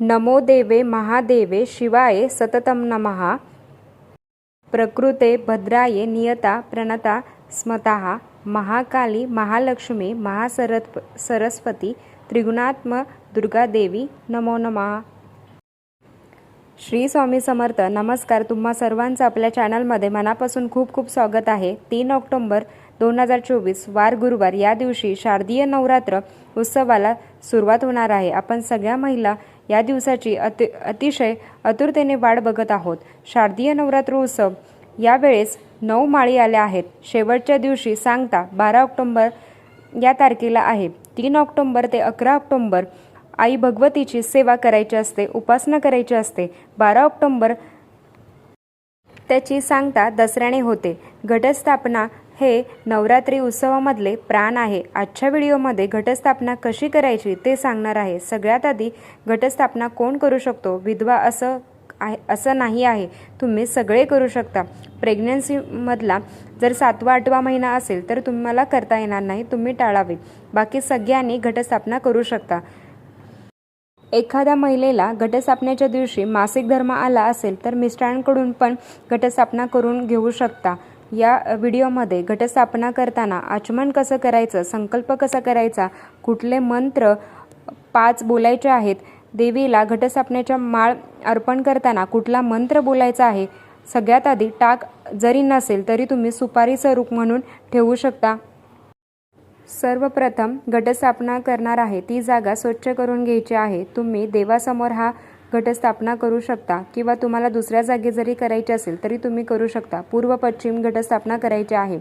नमो देवे महादेवे शिवाय सततं नमः. प्रकृते भद्राये नियता प्रणता स्मतः. महाकाली महालक्ष्मी महासरत् सरस्वती त्रिगुणात्म दुर्गादेवी नमो नमः. श्री स्वामी समर्थ नमस्कार. तुम्हा सर्वांचं आपल्या चॅनलमध्ये मनापासून खूप खूप स्वागत आहे. तीन ऑक्टोंबर दोन हजार चोवीस वार गुरुवार. या दिवशी शारदीय नवरात्र उत्सवाला सुरुवात होणार आहे. आपण सगळ्या महिला या दिवसाची अति अतिशय आतुरतेने वाट बघत आहोत. शारदीय नवरात्र उत्सव यावेळेस नऊ माळी आल्या आहेत. शेवटच्या दिवशी सांगता बारा ऑक्टोंबर या तारखेला आहे. तीन ऑक्टोंबर ते अकरा ऑक्टोंबर आई भगवतीची सेवा करायची असते उपासना करायची असते. बारा ऑक्टोंबर त्याची सांगता दसऱ्याने होते. घटस्थापना हे नवरात्री उत्सवामधले प्राण आहे. आजच्या व्हिडिओमध्ये घटस्थापना कशी करायची ते सांगणार आहे. सगळ्यात आधी घटस्थापना कोण करू शकतो? विधवा असं आहे असं नाही आहे. तुम्ही सगळे करू शकता. प्रेग्नन्सीमधला जर सातवा आठवा महिना असेल तर तुम्हाला करता येणार नाही. तुम्ही टाळावे. बाकी सगळ्यांनी घटस्थापना करू शकता. एखाद्या महिलेला घटस्थापनेच्या दिवशी मासिक धर्म आला असेल तर मिस्टरांकडून पण घटस्थापना करून घेऊ शकता. या व्हिडिओमध्ये घटस्थापना करताना आचमन कसं करायचं संकल्प कसा करायचा कुठले मंत्र पाच बोलायचे आहेत देवीला घटस्थापनेच्या माळ अर्पण करताना कुठला मंत्र बोलायचा आहे सगळ्यात आधी टाक जरी नसेल तरी तुम्ही सुपारीचं रूप म्हणून ठेवू शकता. सर्वप्रथम घटस्थापना करणार आहे ती जागा स्वच्छ करून घ्यायची आहे. तुम्ही देवासमोर हा घटस्थापना करू शकता किंवा तुम्हाला दुसऱ्या जागी जरी करायची असेल तरी तुम्ही करू शकता. पूर्व पश्चिम घटस्थापना करायची आहे.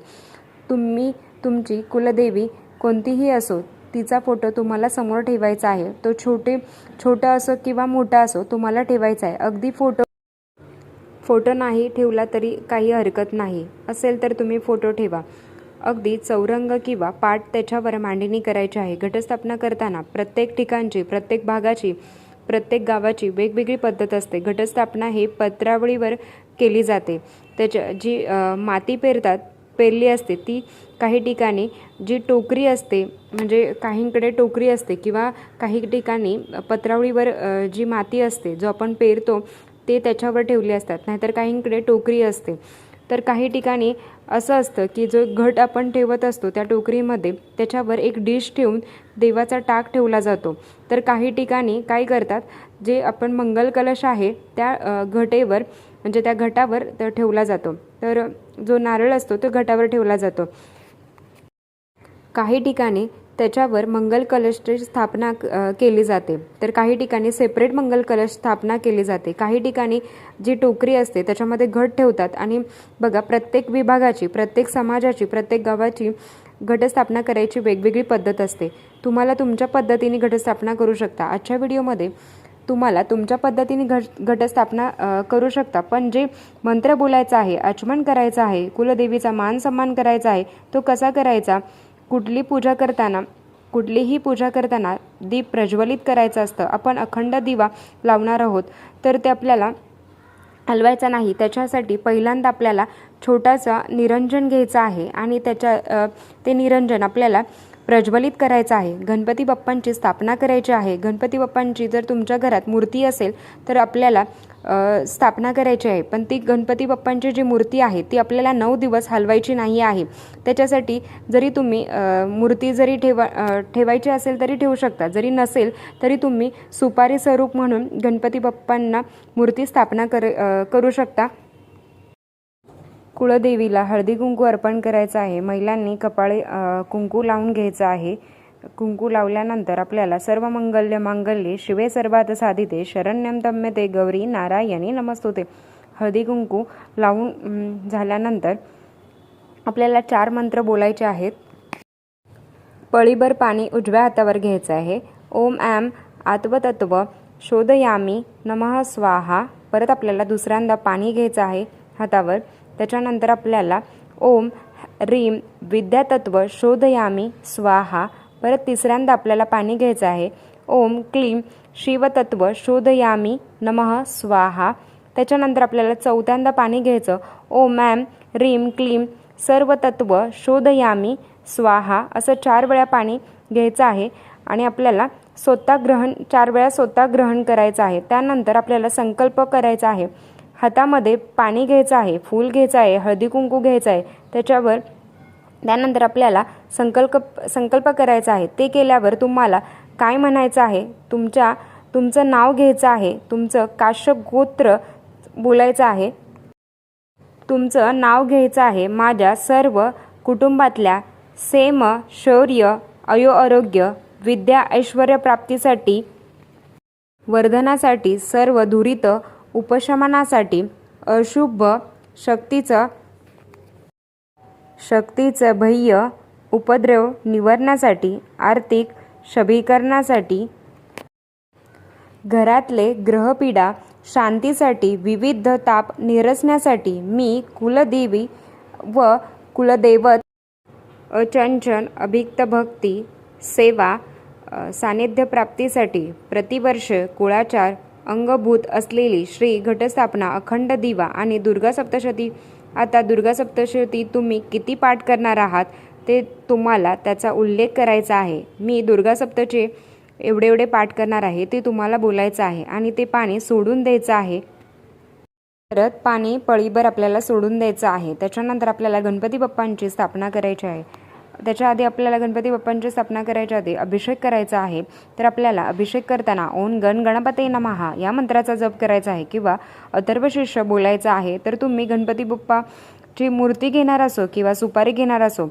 तुम्ही तुमची कुलदेवी कोणतीही असो तिचा फोटो तुम्हाला समोर ठेवायचा आहे. तो छोटे छोटा असो किंवा मोठा असो तुम्हाला ठेवायचा आहे. अगदी फोटो फोटो नाही ठेवला तरी काही हरकत नाही. असेल तर तुम्ही फोटो ठेवा. अगदी चौरंग किंवा पाठ त्याच्यावर मांडणी करायची आहे. घटस्थापना करताना प्रत्येक ठिकाणची प्रत्येक भागाची प्रत्येक गावाची वेगवेगळी पद्धत असते. घटस्थापना ही पत्रावळीवर केली जाते. त्याच्या जी माती पेरतात पेरली असते ती काही ठिकाणी जी टोकरी असते म्हणजे काहींकडे टोकरी असते किंवा काही ठिकाणी पत्रावळीवर जी माती असते जो आपण पेरतो ते त्याच्यावर ठेवले असतात. नाहीतर काहींकडे टोकरी असते. तर काही ठिकाणी असं असतं की जो घट आपण ठेवत असतो त्या टोकरीमध्ये त्याच्यावर एक डिश ठेवून देवाचा टाक ठेवला जातो. तर काही ठिकाणी काय करतात जे आपण मंगल कलश आहे त्या घटेवर म्हणजे त्या घटावर तर ठेवला जातो. तर जो नारळ असतो तो घटावर ठेवला जातो. काही ठिकाणी त्याच्यावर मंगल कलशची स्थापना केली जाते. तर काही ठिकाणी सेपरेट मंगल कलश स्थापना केली जाते. काही ठिकाणी जी टोकरी असते त्याच्यामध्ये घट ठेवतात. आणि बघा प्रत्येक विभागाची प्रत्येक समाजाची प्रत्येक गावाची घटस्थापना करायची वेगवेगळी पद्धत असते. तुम्हाला तुमच्या पद्धतीने घटस्थापना करू शकता. आजच्या व्हिडिओमध्ये तुम्हाला तुमच्या पद्धतीने घट घटस्थापना करू शकता. पण जे मंत्र बोलायचा आहे आचमन करायचं आहे कुलदेवीचा मान सन्मान करायचा आहे तो कसा करायचा? कुठली पूजा करताना कुठलीही पूजा करताना दीप प्रज्वलित करायचं असतं. आपण अखंड दिवा लावणार आहोत तर ते आपल्याला हलवायचा नाही. त्याच्यासाठी पहिल्यांदा आपल्याला छोटासा निरंजन घ्यायचं आहे आणि त्याच्या ते निरंजन आपल्याला प्रज्वलित करायचं आहे. गणपती बाप्पांची स्थापना करायची आहे. गणपती बाप्पांची जर तुमच्या घरात मूर्ती असेल तर आपल्याला स्थापना करायची आहे. पण ती गणपती बाप्पांची जी मूर्ती आहे ती आपल्याला नऊ दिवस हलवायची नाही आहे. त्याच्यासाठी जरी तुम्ही मूर्ती जरी ठेवा ठेवायची असेल तरी ठेवू शकता. जरी नसेल तरी तुम्ही सुपारी स्वरूप म्हणून गणपती बाप्पांना मूर्ती स्थापना कर करू शकता. कुळदेवीला हळदी कुंकू अर्पण करायचं आहे. महिलांनी कपाळी कुंकू लावून घ्यायचं आहे. कुंकू लावल्यानंतर आपल्याला सर्व मंगल्य मांगल्ये शिवे सर्वात साधिते शरण्यम तम्यते गौरी नारायणी नमस्तुते. हळदी कुंकू लावून झाल्यानंतर आपल्याला चार मंत्र बोलायचे आहेत. पळीभर पाणी उजव्या हातावर घ्यायचं आहे. ओम ॲम आत्वतत्व शोधयामी नमः स्वाहा. परत आपल्याला दुसऱ्यांदा पाणी घ्यायचं आहे हातावर. त्याच्यानंतर आपल्याला ओम रीम विद्यातत्व शोधयामी स्वाहा परत तिसऱ्यांदा आपल्याला पाणी घ्यायचं आहे. ओम क्लीम शिवतत्व शोधयामी नमः स्वाहा. त्याच्यानंतर आपल्याला चौथ्यांदा पाणी घ्यायचं. ओम ॲम रीम क्लीम सर्वतत्व शोधयामी स्वाहा. असं चार वेळा पाणी घ्यायचं आहे. आणि आपल्याला स्वतः ग्रहण चार वेळा स्वतः ग्रहण करायचं आहे. त्यानंतर आपल्याला संकल्प करायचा आहे. हातामध्ये पाणी घ्यायचं आहे फूल घ्यायचं आहे हळदी कुंकू घ्यायचं आहे त्याच्यावर त्यानंतर आपल्याला संकल्प संकल्प करायचा आहे. ते केल्यावर तुम्हाला काय म्हणायचं आहे? तुमच्या तुमचं नाव घ्यायचं आहे. तुमचं काश्यप गोत्र बोलायचं आहे. तुमचं नाव घ्यायचं आहे. माझ्या सर्व कुटुंबातल्या सेम शौर्य अयो आरोग्य विद्या ऐश्वर प्राप्तीसाठी वर्धनासाठी सर्व धुरित उपशमनासाठी अशुभ शक्तीचं शक्तीचं भय्य उपद्रव निवारण्यासाठी आर्थिक शबीकरणासाठी घरातले ग्रहपीडा शांतीसाठी विविध ताप निरसण्यासाठी मी कुलदेवी व कुलदैवत अचंचन अभिक्त भक्ती सेवा सानिध्यप्राप्तीसाठी सानिध्य प्राप्तीसाठी प्रतिवर्ष कुळाचार अंगभूत असलेली श्री घटस्थापना अखंड दिवा आणि दुर्गा सप्तशती. आता दुर्गा सप्तशती तुम्ही किती पाठ करणार आहात ते तुम्हाला त्याचा उल्लेख करायचा आहे. मी दुर्गा सप्तचे एवढे एवढे पाठ करणार आहे ते तुम्हाला बोलायचं आहे आणि ते पाणी सोडून द्यायचं आहे. परत पाणी पळीभर आपल्याला सोडून द्यायचं आहे. त्याच्यानंतर आपल्याला गणपती बाप्पांची स्थापना करायची आहे. त्याच्या आधी आपल्याला गणपती बाप्पांची स्थापना करायच्या आधी अभिषेक करायचा आहे. तर आपल्याला अभिषेक करताना ओन गण गणपती नमहा या मंत्राचा जप करायचा आहे किंवा अथर्वशिष्य बोलायचा बोलायचं आहे तर तुम्ही गणपती बाप्पाची मूर्ती घेणार असो किंवा सुपारी घेणार असो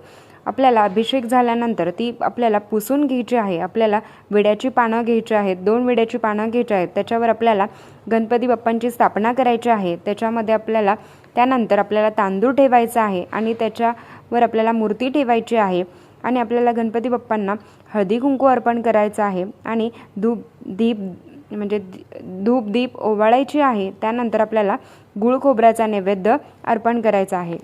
आपल्याला अभिषेक झाल्यानंतर ती आपल्याला पुसून घ्यायची आहे. आपल्याला विड्याची पानं घ्यायची आहेत दोन विड्याची पानं घ्यायची आहेत त्याच्यावर आपल्याला गणपती बाप्पांची स्थापना करायची आहे. त्याच्यामध्ये आपल्याला त्यानंतर आपल्याला तांदूळ ठेवायचा आहे आणि त्याच्या वर आपल्याला मूर्ती ठेवायची आहे आणि आपल्याला गणपती बाप्पांना हळदी कुंकू अर्पण करायचं आहे आणि धूप दीप म्हणजे धूप दीप ओवाळायची आहे. त्यानंतर आपल्याला गुळ खोबऱ्याचा नैवेद्य अर्पण करायचा आहे.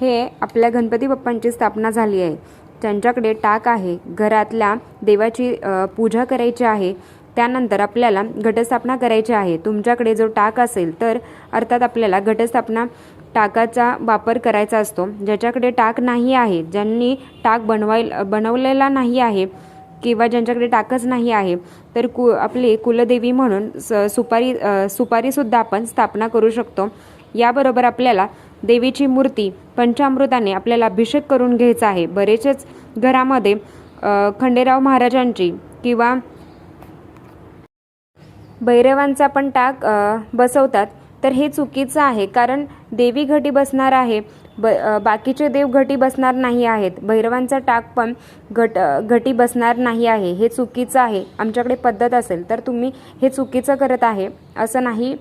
हे आपल्या गणपती बाप्पांची स्थापना झाली आहे. त्यांच्याकडे टाक आहे. घरातल्या देवाची पूजा करायची आहे. त्यानंतर आपल्याला घटस्थापना करायची आहे. तुमच्याकडे जो टाक असेल तर अर्थात आपल्याला घटस्थापना टाकाचा वापर करायचा असतो. ज्याच्याकडे टाक नाही आहे ज्यांनी टाक बनवाय बनवलेला नाही आहे किंवा ज्यांच्याकडे टाकच नाही आहे तर कु आपली कुलदेवी म्हणून स सुपारी सुपारीसुद्धा आपण स्थापना करू शकतो. याबरोबर आपल्याला देवीची मूर्ती पंचामृताने आपल्याला अभिषेक करून घ्यायचा आहे. बरेचच घरामध्ये खंडेराव महाराजांची किंवा भैरवांचा पण टाक बसवतात. तर हे चुकीचं आहे. कारण देवी घटी बसणार आहे. ब बाकीचे देव घटी बसणार नाही आहेत. भैरवांचा टाक पण घट घटी बसणार नाही आहे. हे चुकीचं आहे. आमच्याकडे पद्धत असेल तर तुम्ही हे चुकीचं करत आहे असं नाही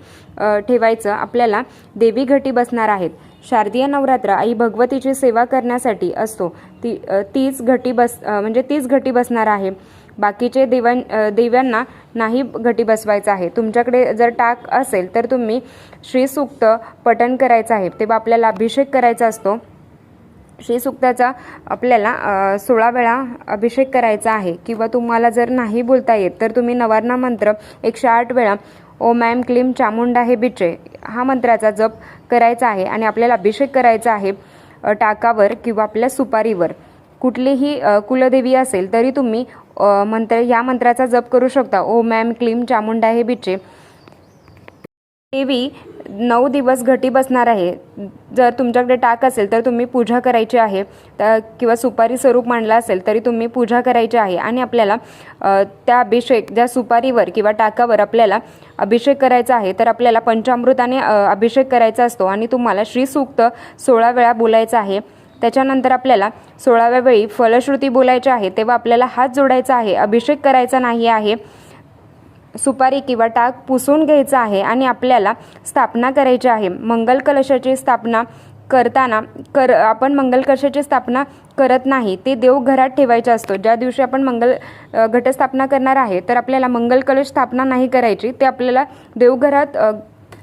ठेवायचं. आपल्याला देवी घटी बसणार आहेत. शारदीय नवरात्र आई भगवतीची सेवा करण्यासाठी असतो. ती तीच घटी बस म्हणजे तीच घटी बसणार आहे. बाकीचे दिव्यां दिव्यांना नाही घटी बसवायचं आहे. तुमच्याकडे जर टाक असेल तर तुम्ही श्रीसूक्त पठण करायचं आहे. तेव्हा आपल्याला अभिषेक करायचा असतो. श्रीसूक्ताचा आपल्याला सोळा वेळा अभिषेक करायचा आहे. किंवा तुम्हाला जर नाही बोलता येत तर तुम्ही नवारणा मंत्र एकशे आठ वेळा ओ मॅम क्लीम चामुंडा हे बिचे हा मंत्राचा जप करायचा आहे. आणि आपल्याला अभिषेक करायचा आहे टाकावर किंवा आपल्या सुपारीवर. कुठलीही कुलदेवी असेल तरी तुम्ही मंत्र या मंत्राचा जप करू शकता. ओ मॅम क्लीम चामुंडा हे बिचे. देवी नऊ दिवस घटी बसणार आहे. जर तुमच्याकडे टाक असेल तर तुम्ही पूजा करायची आहे. तर किंवा सुपारी स्वरूप मांडला असेल तरी तुम्ही पूजा करायची आहे. आणि आपल्याला त्या अभिषेक ज्या सुपारीवर किंवा टाकावर आपल्याला अभिषेक करायचा आहे तर आपल्याला पंचामृताने अभिषेक करायचा असतो. आणि तुम्हाला श्रीसूक्त सोळा वेळा बोलायचं आहे. त्याच्यानंतर आपल्याला सोळाव्या वेळी फलश्रुती बोलायची आहे तेव्हा आपल्याला हात जोडायचा आहे अभिषेक करायचा नाही आहे सुपारी किंवा टाक पुसून घ्यायचा आहे आणि आपल्याला स्थापना करायची आहे. मंगल कलशाची स्थापना करताना कर आपण मंगल कलशाची स्थापना करत नाही ते देव घरात ठेवायचा असतो. ज्या दिवशी आपण मंगल घटस्थापना करणार आहे तर आपल्याला मंगल कलश स्थापना नाही करायची ते आपल्याला देवघरात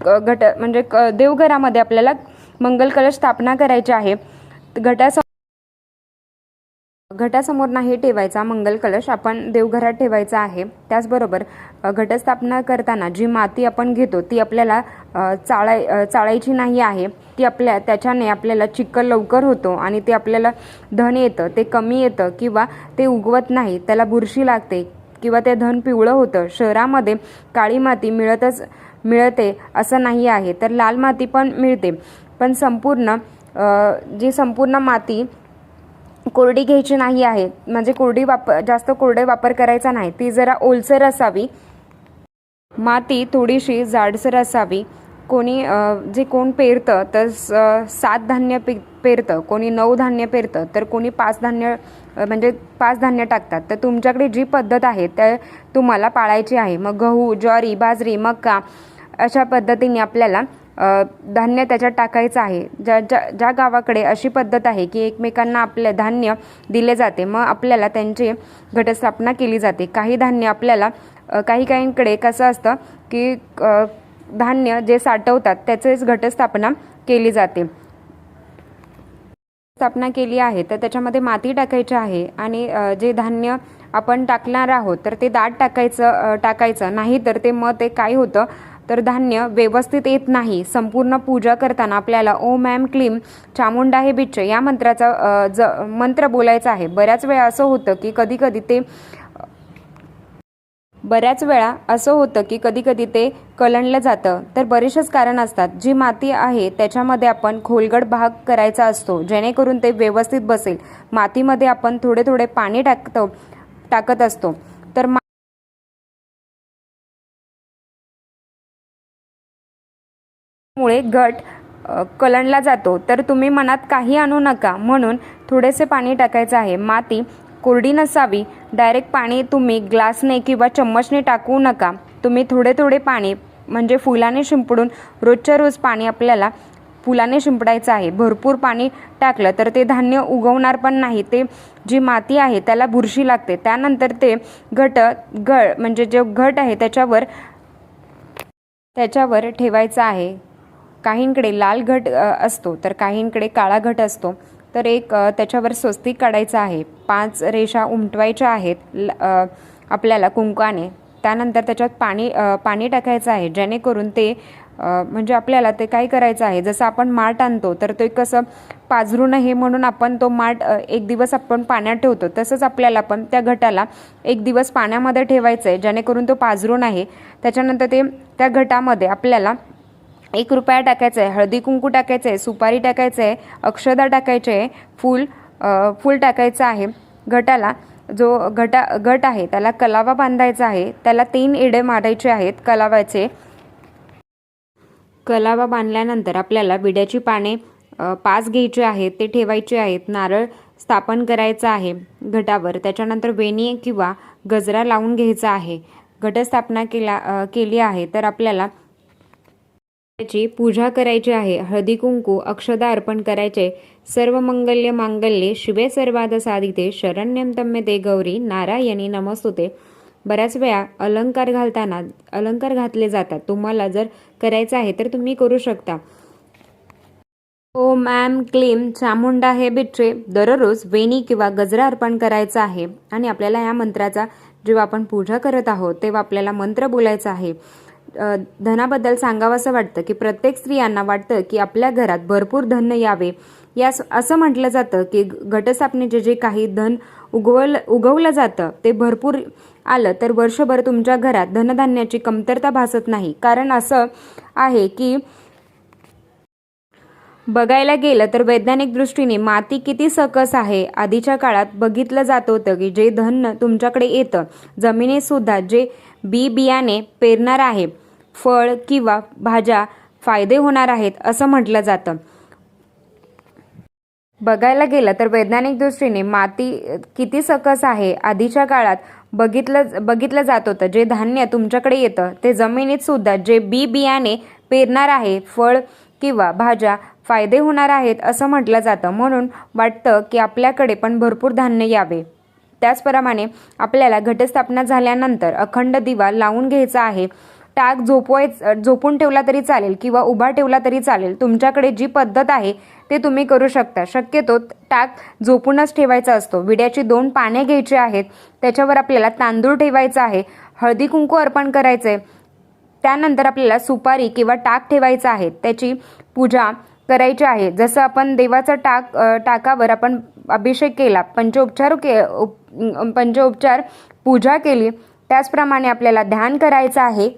घट म्हणजे क- देवघरामध्ये आपल्याला मंगल कलश स्थापना करायची आहे. घटास घटासमोर नाही ठेवायचा मंगल कलश आपण देवघरात ठेवायचा आहे. त्याचबरोबर घटस्थापना करताना जी माती आपण घेतो ती आपल्याला चाळाय चाळायची नाही आहे. ती आपल्या त्याच्याने आपल्याला चिक्कल लवकर होतो आणि ते आपल्याला धन येतं. ते कमी येतं किंवा ते उगवत नाही. त्याला बुरशी लागते किंवा ते धन पिवळं होतं. शहरामध्ये काळी माती मिळतच मिळते असं नाही आहे. तर लाल माती पण मिळते. पण संपूर्ण जी संपूर्ण माती कोरडी घ्यायची नाही आहे म्हणजे कोरडी वापर जास्त कोरडे वापर करायचा नाही ती जरा ओलसर असावी. माती थोडीशी जाडसर असावी. कोणी जे कोण पेरतं तर स- सात धान्य पे पेरतं. कोणी नऊ धान्य पेरतं तर कोणी पाच धान्य म्हणजे पाच धान्य टाकतात. तर तुमच्याकडे जी पद्धत आहे त्या तुम्हाला पाळायची आहे. मग गहू ज्वारी बाजरी मका अशा पद्धतीने आपल्याला धान्य त्याच्यात टाकायचं आहे. ज्या ज्या ज्या गावाकडे अशी पद्धत आहे की एकमेकांना आपले धान्य दिले जाते मग आपल्याला त्यांची घटस्थापना केली जाते. काही धान्य आपल्याला काही काहींकडे कसं असतं की धान्य जे साठवतात त्याचेच घटस्थापना केली जाते. स्थापना केली आहे तर त्याच्यामध्ये माती टाकायची आहे आणि जे धान्य आपण टाकणार आहोत तर ते दाट टाकायचं टाकायचं. नाही तर ते मग ते काय होतं? तर धान्य व्यवस्थित येत नाही. संपूर्ण पूजा करताना आपल्याला ओम ॲम क्लीम चामुंडा हे बिच्च या मंत्राचा ज मंत्र बोलायचा आहे. बऱ्याच वेळा असं होतं की कधी कधी ते बऱ्याच वेळा असं होतं की कधी कधी ते कलंडलं जातं. तर बरेचसेच कारण असतात. जी माती आहे त्याच्यामध्ये आपण खोलगड भाग करायचा असतो. जेणेकरून ते व्यवस्थित बसेल. मातीमध्ये आपण थोडे थोडे पाणी टाकतो टाकत असतो. मुळे घट कलंडला जातो. तर तुम्ही मनात काही आणू नका. म्हणून थोडेसे पाणी टाकायचं आहे. माती कोरडी नसावी. डायरेक्ट पाणी तुम्ही ग्लासने किंवा चम्मचने टाकू नका. तुम्ही थोडे थोडे पाणी म्हणजे फुलाने शिंपडून रोजच्या रोज पाणी आपल्याला फुलाने शिंपडायचं आहे. भरपूर पाणी टाकलं तर ते धान्य उगवणार पण नाही. ते जी माती आहे त्याला बुरशी लागते. त्यानंतर ते घट गळ म्हणजे जे घट आहे त्याच्यावर त्याच्यावर ठेवायचं आहे. काहींकडे लाल घट असतो तर काहींकडे काळा घट असतो. तर एक त्याच्यावर स्वस्तिक काढायचं आहे. पाच रेषा उमटवायच्या आहेत ल- आपल्याला कुंकाने. त्यानंतर त्याच्यात पाणी पाणी टाकायचं आहे जेणेकरून ते म्हणजे आपल्याला ते काय करायचं आहे? जसं आपण माठ आणतो तर ते कसं पाझरू नये म्हणून आपण तो माठ एक दिवस आपण पाण्यात ठेवतो. तसंच आपल्याला पण त्या घटाला एक दिवस पाण्यामध्ये ठेवायचं आहे जेणेकरून तो पाझरू नाही त्याच्यानंतर ते त्या घटामध्ये आपल्याला एक रुपया टाकायचा आहे हळदी कुंकू टाकायचं आहे सुपारी टाकायचं आहे अक्षदा टाकायचे आहे फूल फूल टाकायचं आहे. घटाला जो घटा घट आहे त्याला कलावा बांधायचा आहे. त्याला तीन इडे मारायचे आहेत कलावाचे. कलावा बांधल्यानंतर आपल्याला विड्याची पाने पाच घ्यायची आहेत ते ठेवायचे आहेत. नारळ स्थापन करायचं आहे घटावर. त्याच्यानंतर वेणी किंवा गजरा लावून घ्यायचा आहे. घटस्थापना केला केली आहे. तर आपल्याला त्याची पूजा करायची आहे. हळदी कुंकू अक्षदा अर्पण करायचे. सर्व मंगल्य मांगल्ये शिवे सर्वाद साधिते. शरण्यम तम्य ते गौरी. नारायणी नमस्तुते. बऱ्याच वेळा अलंकार घालताना अलंकार घातले जातात. तुम्हाला जर करायचं आहे तर तुम्ही करू शकता. ओ मॅम क्लीम चामुंडा हे बिट्रे दररोज वेणी किंवा गजरा अर्पण करायचा आहे. आणि आपल्याला या मंत्राचा जेव्हा आपण पूजा करत आहोत तेव्हा आपल्याला मंत्र बोलायचा आहे. धनाबद्दल सांगावंसं वाटतं की प्रत्येक स्त्रियांना वाटतं की आपल्या घरात भरपूर धन यावे. यास असं म्हटलं जातं की घटस्थापनेचे जे काही धन उगवलं उगवलं जातं ते भरपूर आलं तर वर्षभर तुमच्या घरात धनधान्याची कमतरता भासत नाही. कारण असं आहे की बघायला गेलं तर वैज्ञानिक दृष्टीने माती किती सकस आहे आधीच्या काळात बघितलं जात होतं की जे धन तुमच्याकडे येतं जमिनीत सुद्धा जे बी बियाणे पेरणार आहे फळ किंवा भाज्या फायदे होणार आहेत असं म्हटलं जातं. बघायला गेलं तर वैज्ञानिक दृष्टीने माती किती सकस आहे आधीच्या काळात बघितलं बघितलं जात होतं. जे धान्य तुमच्याकडे येतं ते जमिनीत सुद्धा जे बी बियाणे पेरणार आहे फळ किंवा भाज्या फायदे होणार आहेत असं म्हटलं जातं. म्हणून वाटतं की आपल्याकडे पण भरपूर धान्य यावे. त्याचप्रमाणे आपल्याला घटस्थापना झाल्यानंतर अखंड दिवा लावून घ्यायचा आहे टाक झोपवाय झोपून ठेवला तरी चालेल किंवा उभा ठेवला तरी चालेल. तुमच्याकडे जी पद्धत आहे ते तुम्ही करू शकता. शक्यतो टाक झोपूनच ठेवायचा असतो. विड्याची दोन पाने घ्यायची आहेत त्याच्यावर आपल्याला तांदूळ ठेवायचा आहे हळदी कुंकू अर्पण करायचं आहे त्यानंतर आपल्याला सुपारी किंवा टाक ठेवायचा आहे त्याची पूजा करायची आहे. जसं आपण देवाचा टाक टाकावर आपण अभिषेक केला पंचोपचार के उप- पंचोपचार पूजा केली त्याचप्रमाणे आपल्याला ध्यान करायचं आहे.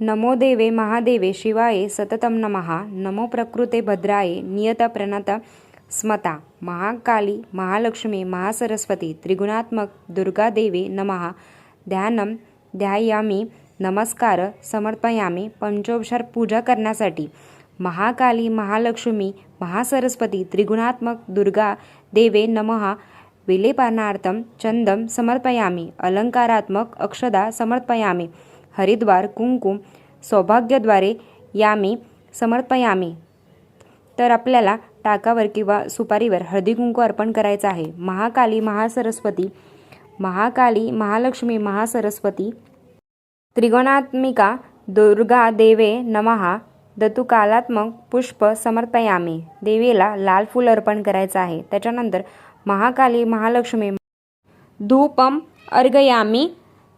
नमो देवे महादेवे शिवाये सततम नमहा नमो प्रकृते भद्राये नियत प्रणत स्मता महाकाली महालक्ष्मी महासरस्वती त्रिगुणात्मक दुर्गा नमः नमहा. ध्यानम ध्यायामी नमस्कार समर्पयामी पंचोपचार पूजा करण्यासाठी महाकाली महालक्ष्मी महासरस्वती त्रिगुणात्मक दुर्गा देवे नमहा. विलेपानार्थम चंदम समर्पयामी अलंकारात्मक अक्षदा समर्पयामी हरिद्वार कुंकुम सौभाग्यद्वारे यामी समर्पयामी. तर आपल्याला टाकावर किंवा सुपारीवर हळदी कुंकू अर्पण करायचं आहे. महाकाली महासरस्वती महाकाली महालक्ष्मी महासरस्वती त्रिगुणात्मिका दुर्गा देवे नमहा दतुकालात्मक पुष्प समर्पयामी. देवीला लाल फूल अर्पण करायचं आहे. त्याच्यानंतर महाकाली महालक्ष्मी धूपम अर्गयामी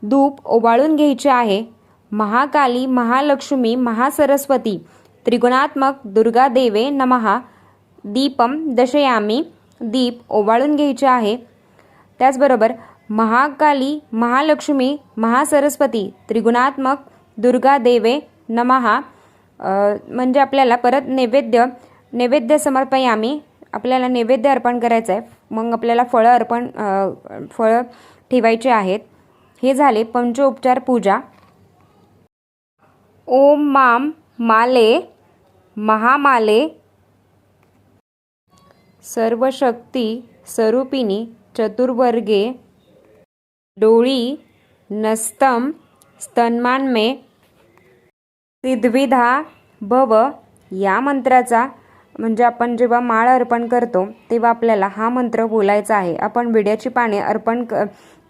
धूप ओवाळून घ्यायचे आहे. महाकाली महालक्ष्मी महासरस्वती. त्रिगुणात्मक दुर्गा देवे नमहा दीपम दशयामी. दीप ओवाळून घ्यायचे आहे. त्याचबरोबर महाकाली महालक्ष्मी महासरस्वती. त्रिगुणात्मक दुर्गा देवे नमहा म्हणजे आपल्याला परत नैवेद्य नैवेद्य समर्पयामी. आपल्याला नैवेद्य अर्पण करायचं आहे मग आपल्याला फळं अर्पण फळं ठेवायचे आहेत. हे झाले पंचोपचार पूजा. ओम माम माले महामाले. सर्वशक्ती स्वरूपिणी चतुर्वर्गे. डोळी नस्तम स्तन्मानमे. सिद्विधा भव या मंत्राचा म्हणजे आपण जेव्हा माळ अर्पण करतो तेव्हा आपल्याला हा मंत्र बोलायचा आहे. आपण विड्याची पाने अर्पण क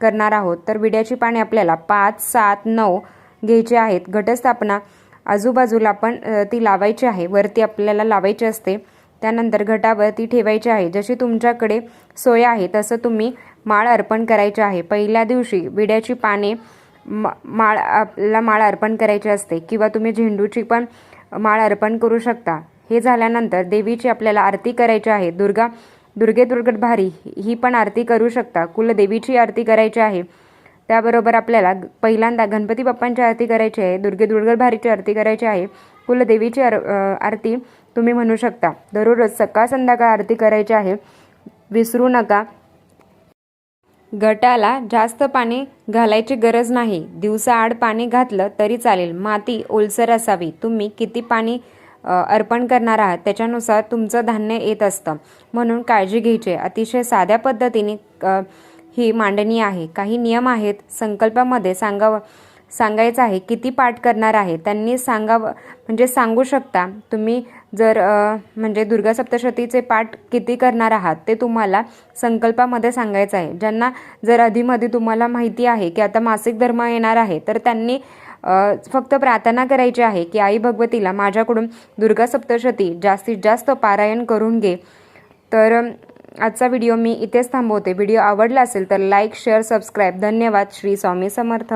करणार आहोत. तर विड्याची पाने आपल्याला पाच सात नऊ घ्यायची आहेत. घटस्थापना आजूबाजूला पण ती लावायची आहे. वरती आपल्याला लावायची असते. त्यानंतर घटावर ती ठेवायची आहे. जशी तुमच्याकडे सोय आहे तसं तुम्ही माळ अर्पण करायची आहे. पहिल्या दिवशी विड्याची पाने मा- माळ आपल्याला माळ अर्पण करायची असते किंवा तुम्ही झेंडूची पण माळ अर्पण करू शकता. हे झाल्यानंतर देवीची आपल्याला आरती करायची आहे. दुर्गा दुर्गे दुर्गट भारी ही पण आरती करू शकता. कुलदेवीची आरती करायची आहे. त्याबरोबर आपल्याला ग- पहिल्यांदा गणपती बाप्पांची आरती करायची आहे. दुर्गे दुर्गट भारीची आरती करायची आहे. कुलदेवीची आर आरती तुम्ही म्हणू शकता. दररोज सकाळ संध्याकाळ आरती करायची आहे. विसरू नका. गटाला जास्त पाणी घालायची गरज नाही. दिवसाआड पाणी घातलं तरी चालेल. माती ओलसर असावी. तुम्ही किती पाणी अर्पण करणार आहात. त्याच्यानुसार तुमचं धान्य येत असतं. म्हणून काळजी घ्यायची. आहे. अतिशय साध्या पद्धतीने ही मांडणी आहे. काही नियम आहेत. संकल्पामध्ये सांगावं सांगायचं आहे किती पाठ करणार आहे? त्यांनी सांगावं म्हणजे सांगू शकता. तुम्ही जर म्हणजे दुर्गा सप्तशतीचे पाठ किती करणार आहात ते तुम्हाला संकल्पामध्ये सांगायचं आहे. ज्यांना जर आधीमध्ये तुम्हाला माहिती आहे की आता मासिक धर्म येणार आहे तर त्यांनी फक्त प्रार्थना करायची आहे की आई भगवतीला माझ्याकडून दुर्गा सप्तशती जास्तीत जास्त पारायण करून घे. तर आजचा व्हिडिओ मी इथेच थांबवते. व्हिडिओ आवडला असेल तर लाईक शेअर सबस्क्राईब. धन्यवाद. श्री स्वामी समर्थ.